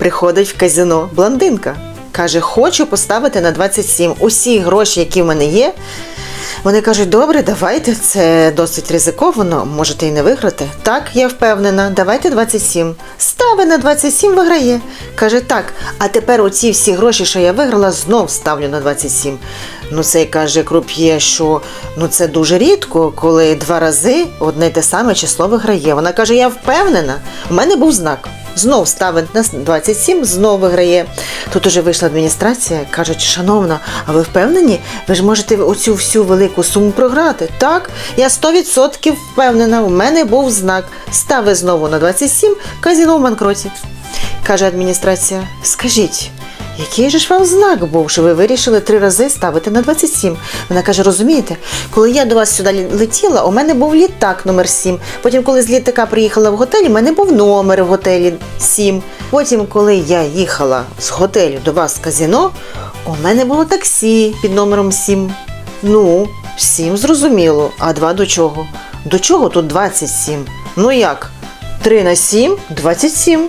Приходить в казино блондинка. Каже, хочу поставити на 27 усі гроші, які в мене є. Вони кажуть, добре, давайте, це досить ризиковано, можете і не виграти. Так, я впевнена, давайте 27. Стави на 27 виграє. Каже, так, а тепер оці всі гроші, що я виграла, знов ставлю на 27. Ну, цей каже круп'є, що ну це дуже рідко, коли два рази одне й те саме число виграє. Вона каже, я впевнена, у мене був знак. Знов ставить на 27, знов виграє. Тут уже вийшла адміністрація, кажуть, шановна, а ви впевнені? Ви ж можете оцю всю велику суму програти. Так, я 100% впевнена, у мене був знак. Стави знову на 27, казіно в банкроті. Каже адміністрація, скажіть, який же ж вам знак був, що ви вирішили три рази ставити на 27? Вона каже: розумієте, коли я до вас сюди летіла, у мене був літак номер 7. Потім, коли з літака приїхала в готель, у мене був номер в готелі 7. Потім, коли я їхала з готелю до вас в казіно, у мене було таксі під номером 7. Ну, 7 зрозуміло. А 2 до чого? До чого тут 27? Ну як? 3 на 7 – 27.